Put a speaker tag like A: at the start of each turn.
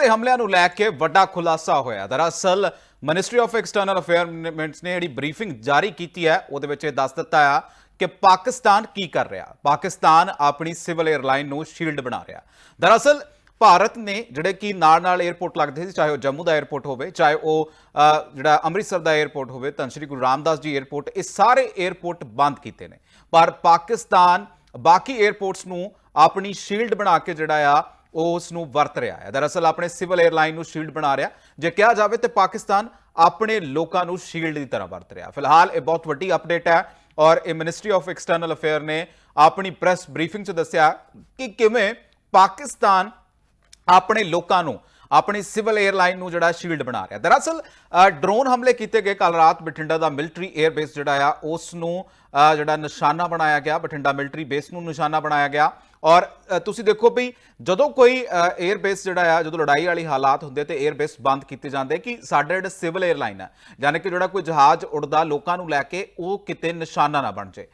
A: ਤੇ ਹਮਲਿਆਂ ਨੂੰ ਲੈ ਕੇ ਵੱਡਾ ਖੁਲਾਸਾ ਹੋਇਆ। ਦਰਅਸਲ ਮਿਨਿਸਟਰੀ ਆਫ ਐਕਸਟਰਨਲ ਅਫੇਅਰਮੈਂਟਸ ਨੇ ਜਿਹੜੀ ਬਰੀਫਿੰਗ ਜਾਰੀ ਕੀਤੀ ਹੈ, ਉਹਦੇ ਵਿੱਚ ਇਹ ਦੱਸ ਦਿੱਤਾ ਆ ਕਿ ਪਾਕਿਸਤਾਨ ਕੀ ਕਰ ਰਿਹਾ। ਪਾਕਿਸਤਾਨ ਆਪਣੀ ਸਿਵਲ 에ਅਰਲਾਈਨ ਨੂੰ ਸ਼ੀਲਡ ਬਣਾ ਰਿਹਾ। ਦਰਅਸਲ, ਭਾਰਤ ਨੇ ਜਿਹੜੇ ਕਿ ਨਾਲ ਨਾਲ 에어ਪੋਰਟ ਲੱਗਦੇ ਸੀ, ਚਾਹੇ ਉਹ ਜੰਮੂ ਦਾ 에어ਪੋਰਟ ਹੋਵੇ, ਚਾਹੇ ਉਹ ਜਿਹੜਾ ਅੰਮ੍ਰਿਤਸਰ ਦਾ 에어ਪੋਰਟ ਹੋਵੇ, ਧੰਨ ਸ਼੍ਰੀ ਗੁਰੂ ਰਾਮਦਾਸ ਜੀ 에어ਪੋਰਟ ਇਹ ਸਾਰੇ 에어ਪੋਰਟ ਬੰਦ ਕੀਤੇ ਨੇ। ਪਰ ਪਾਕਿਸਤਾਨ ਬਾਕੀ 에어ਪੋਰਟਸ ਨੂੰ ਆਪਣੀ ਸ਼ੀਲਡ ਬਣਾ ਕੇ ਜਿਹੜਾ ਆ ਉਸ ਨੂੰ ਵਰਤ ਰਿਹਾ ਹੈ। ਦਰਅਸਲ ਆਪਣੇ ਸਿਵਲ 에ਅਰਲਾਈਨ ਨੂੰ ਸ਼ੀਲਡ ਬਣਾ ਰਿਹਾ। ਜੇ ਕਿਹਾ ਜਾਵੇ ਤੇ ਪਾਕਿਸਤਾਨ ਆਪਣੇ ਲੋਕਾਂ ਨੂੰ ਸ਼ੀਲਡ ਦੀ ਤਰ੍ਹਾਂ ਵਰਤ ਰਿਹਾ। ਫਿਲਹਾਲ ਇਹ ਬਹੁਤ ਵੱਡੀ ਅਪਡੇਟ ਹੈ ਔਰ ਇਹ ਮਿਨਿਸਟਰੀ ਆਫ ਐਕਸਟਰਨਲ ਅਫੇਅਰ ਨੇ ਆਪਣੀ ਪ੍ਰੈਸ ਬਰੀਫਿੰਗ 'ਚ ਦੱਸਿਆ ਕਿ ਕਿਵੇਂ ਪਾਕਿਸਤਾਨ ਆਪਣੇ ਲੋਕਾਂ ਨੂੰ ਆਪਣੀ ਸਿਵਲ 에ਅਰਲਾਈਨ ਨੂੰ ਜਿਹੜਾ ਸ਼ੀਲਡ ਬਣਾ ਰਿਹਾ। ਦਰਅਸਲ ਡਰੋਨ ਹਮਲੇ ਕੀਤੇ ਗਏ ਕੱਲ ਰਾਤ ਬਠਿੰਡਾ ਦਾ ਮਿਲਟਰੀ 에ਅਰ ਬੇਸ ਜਿਹੜਾ ਆ, ਉਸ ਨੂੰ ਜਿਹੜਾ ਨਿਸ਼ਾਨਾ ਬਣਾਇਆ ਗਿਆ, ਬਠਿੰਡਾ ਮਿਲਟਰੀ ਬੇਸ ਨੂੰ ਨਿਸ਼ਾਨਾ ਬਣਾਇਆ ਗਿਆ। ਔਰ ਤੁਸੀਂ ਦੇਖੋ ਵੀ ਜਦੋਂ ਕੋਈ 에ਅਰ ਬੇਸ ਜਿਹੜਾ ਆ, ਜਦੋਂ ਲੜਾਈ ਵਾਲੀ ਹਾਲਾਤ ਹੁੰਦੇ ਤੇ 에ਅਰ ਬੇਸ ਬੰਦ ਕੀਤੇ ਜਾਂਦੇ, ਕਿ ਸਾਡੇ ਜਿਹੜਾ ਸਿਵਲ 에ਅਰਲਾਈਨ ਆ, ਯਾਨੀ ਕਿ ਜਿਹੜਾ ਕੋਈ ਜਹਾਜ਼ ਉੱਡਦਾ, ਲੋਕਾਂ ਨੂੰ ਲੈ ਕੇ ਉਹ ਕਿਤੇ ਨਿਸ਼ਾਨਾ ਨਾ ਬਣ ਜਾਏ।